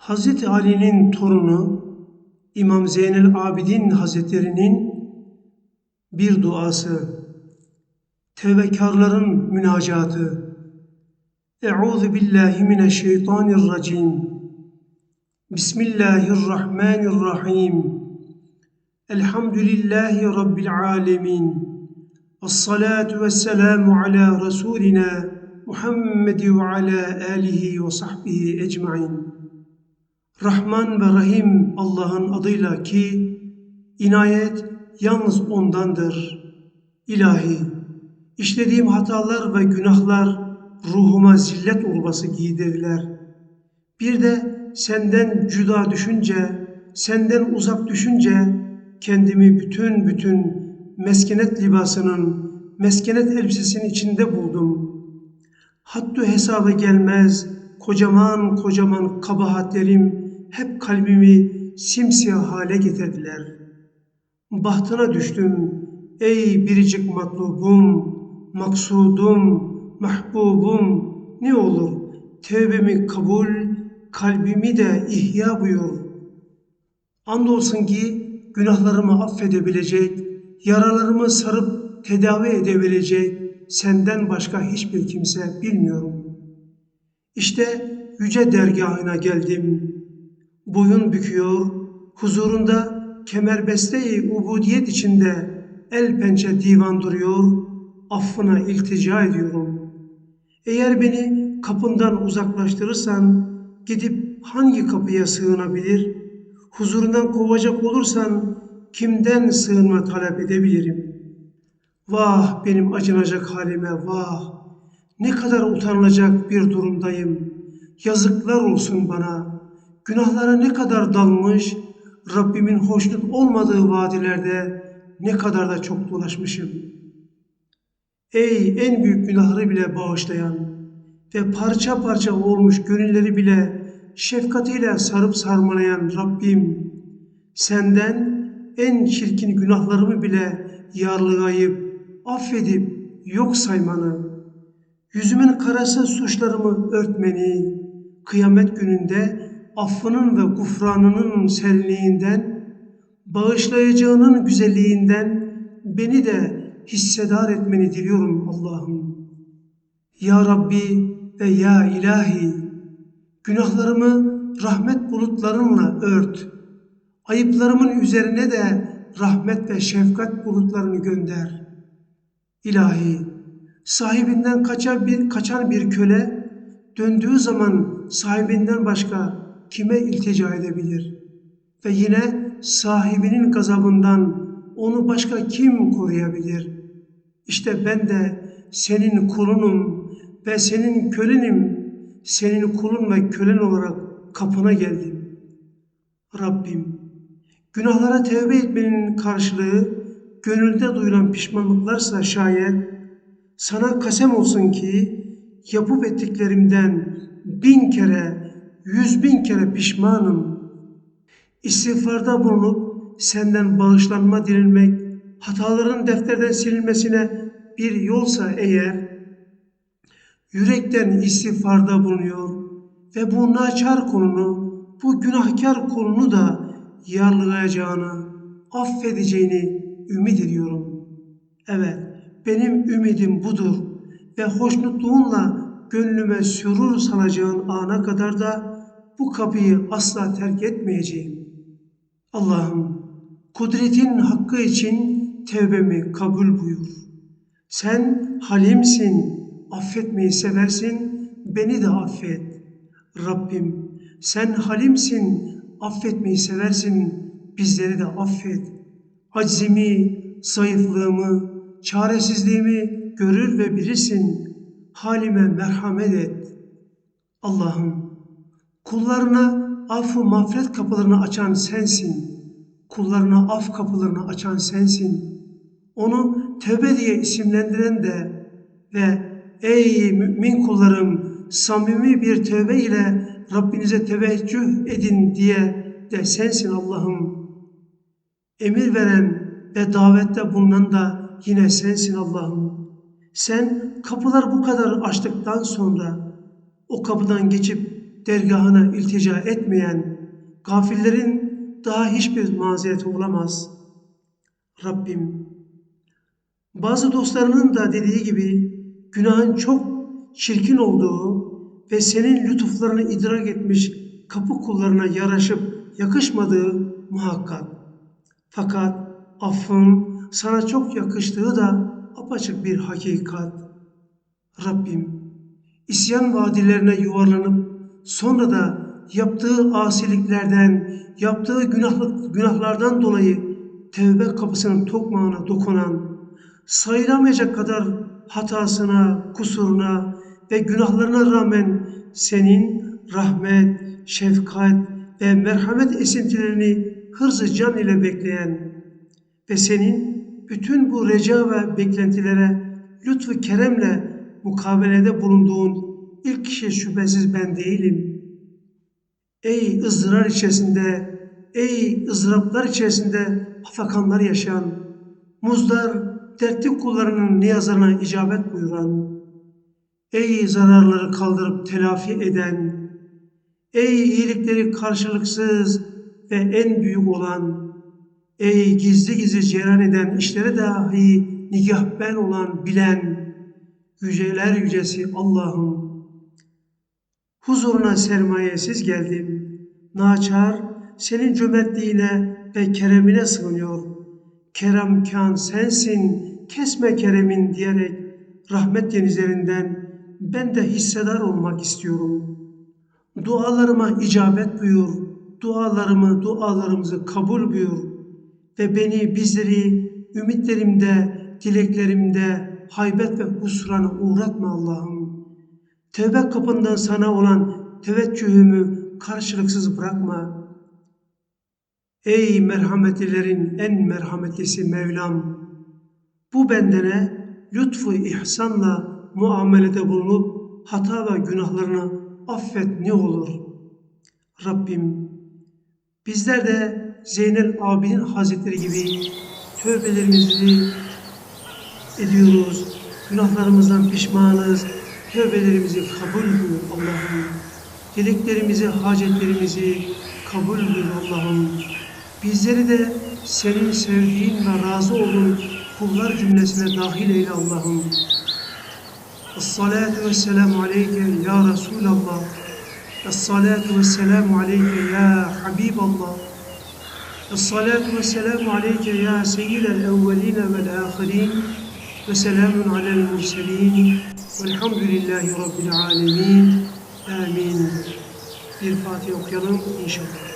Hazreti Ali'nin torunu İmam Zeynel Abidin Hazretleri'nin bir duası, tevbekarların münacatı. Euzu billahi mineşşeytanirracim. Bismillahirrahmanirrahim. Elhamdülillahi Rabbil alemin. Esselatu vesselamu ala Resulina Muhammed ve ala alihi ve sahbihi ecmain. Rahman ve Rahim Allah'ın adıyla ki inayet yalnız ondandır. İlahi, işlediğim hatalar ve günahlar ruhuma zillet urbası giydirdiler. Bir de senden cüda düşünce, senden uzak düşünce kendimi bütün bütün meskenet libasının, meskenet elbisesinin içinde buldum. Hattı hesaba gelmez, kocaman kocaman kabahatlerim hep kalbimi simsiyah hale getirdiler. Bahtına düştüm, ey biricik matlubum, maksudum, mahbubum, ne olur tevbemi kabul, kalbimi de ihya buyur. Andolsun ki günahlarımı affedebilecek, yaralarımı sarıp tedavi edebilecek senden başka hiçbir kimse bilmiyorum. İşte yüce dergahına geldim. Boyun büküyor, huzurunda kemerbeste-i ubudiyet içinde el pençe divan duruyor, affına iltica ediyorum. Eğer beni kapından uzaklaştırırsan gidip hangi kapıya sığınabilir? Huzurundan kovacak olursan kimden sığınma talep edebilirim? Vah benim acınacak halime vah! Ne kadar utanılacak bir durumdayım. Yazıklar olsun bana. Günahlara ne kadar dalmış, Rabbimin hoşnut olmadığı vadilerde ne kadar da çok dolaşmışım. Ey en büyük günahları bile bağışlayan ve parça parça olmuş gönülleri bile şefkatiyle sarıp sarmalayan Rabbim, senden en çirkin günahlarımı bile yarlıgayıp, affedip yok saymanı, yüzümün karası suçlarımı örtmeni, kıyamet gününde affının ve gufranının serinliğinden, bağışlayacağının güzelliğinden beni de hissedar etmeni diliyorum Allah'ım. Ya Rabbi ve Ya İlahi, günahlarımı rahmet bulutlarınla ört. Ayıplarımın üzerine de rahmet ve şefkat bulutlarını gönder. İlahi, sahibinden kaçan bir, kaçan bir köle döndüğü zaman sahibinden başka kime iltica edebilir? Ve yine sahibinin gazabından onu başka kim koruyabilir? İşte ben de senin kulunum ve senin kölenim, senin kulun ve kölen olarak kapına geldim. Rabbim, günahlara tevbe etmenin karşılığı gönülde duyulan pişmanlıklarsa şayet sana kasem olsun ki yapıp ettiklerimden bin kere, yüz bin kere pişmanım. İstiğfarda bulunup senden bağışlanma dilenmek, hataların defterden silinmesine bir yolsa eğer, yürekten istiğfarda bulunuyor ve bu naçar konunu, bu günahkar konunu da yarlayacağını, affedeceğini ümit ediyorum. Evet, benim ümidim budur ve hoşnutluğunla gönlüme sürur salacağın ana kadar da bu kapıyı asla terk etmeyeceğim. Allah'ım, kudretin hakkı için tevbemi kabul buyur. Sen halimsin, affetmeyi seversin, beni de affet. Rabbim, sen halimsin, affetmeyi seversin, bizleri de affet. Aczimi, zayıflığımı, çaresizliğimi görür ve bilirsin. Halime merhamet et. Allah'ım, kullarına affı mağfiret kapılarını açan sensin. Kullarına af kapılarını açan sensin. Onu tevbe diye isimlendiren de ve ey mümin kullarım samimi bir tövbe ile Rabbinize teveccüh edin diye de sensin Allah'ım. Emir veren ve davette bulunan da yine sensin Allah'ım. Sen kapılar bu kadar açtıktan sonra o kapıdan geçip dergahına iltica etmeyen gafillerin daha hiçbir mazereti olamaz. Rabbim, bazı dostlarının da dediği gibi günahın çok çirkin olduğu ve senin lütuflarını idrak etmiş kapı kullarına yaraşıp yakışmadığı muhakkak. Fakat affın sana çok yakıştığı da apaçık bir hakikat. Rabbim, isyan vadilerine yuvarlanıp sonra da yaptığı asiliklerden, yaptığı günahlık, günahlardan dolayı tevbe kapısının tokmağına dokunan, sayılamayacak kadar hatasına, kusuruna ve günahlarına rağmen senin rahmet, şefkat ve merhamet esintilerini hırzı can ile bekleyen ve senin bütün bu reca ve beklentilere lütfu keremle mukabelede bulunduğun ilk kişi şüphesiz ben değilim. Ey ızdırar içerisinde, ey ızdıraplar içerisinde afakanlar yaşayan, muzdar, dertli kullarının niyazlarına icabet buyuran, ey zararları kaldırıp telafi eden, ey iyilikleri karşılıksız ve en büyük olan, ey gizli gizli cereyan eden işlere dahi nigahben olan bilen, yüceler yücesi Allah'ım, huzuruna sermayesiz geldim. Naçar senin cömertliğine ve keremine sığınıyor. Keremkan sensin, kesme keremin diyerek rahmet denizlerinden ben de hissedar olmak istiyorum. Dualarıma icabet buyur, dualarımı, dualarımızı kabul buyur ve beni bizleri ümitlerimde, dileklerimde haybet ve husrana uğratma Allah'ım. Tevbe kapından sana olan teveccühümü karşılıksız bırakma. Ey merhametlilerin en merhametlisi Mevlam! Bu bendene lütfu ihsanla muamelede bulunup hata ve günahlarını affet ne olur. Rabbim bizler de Zeynel abinin hazretleri gibi tövbelerimizi ediyoruz. Günahlarımızdan pişmanız. Tövbelerimizi kabul buyur Allah'ım. Dileklerimizi, hacetlerimizi kabul buyur Allah'ım. Bizleri de senin sevdiğin ve razı olduğun kullar cümlesine dahil eyle Allah'ım. Esselatu vesselamu aleyke ya Resulallah. Esselatu vesselamu aleyke ya Habiballah. Esselatu vesselamu aleyke ya seyyidel evveline vel ahirin. وسلام على المرسلين والحمد لله رب العالمين آمين. Bir إن شاء الله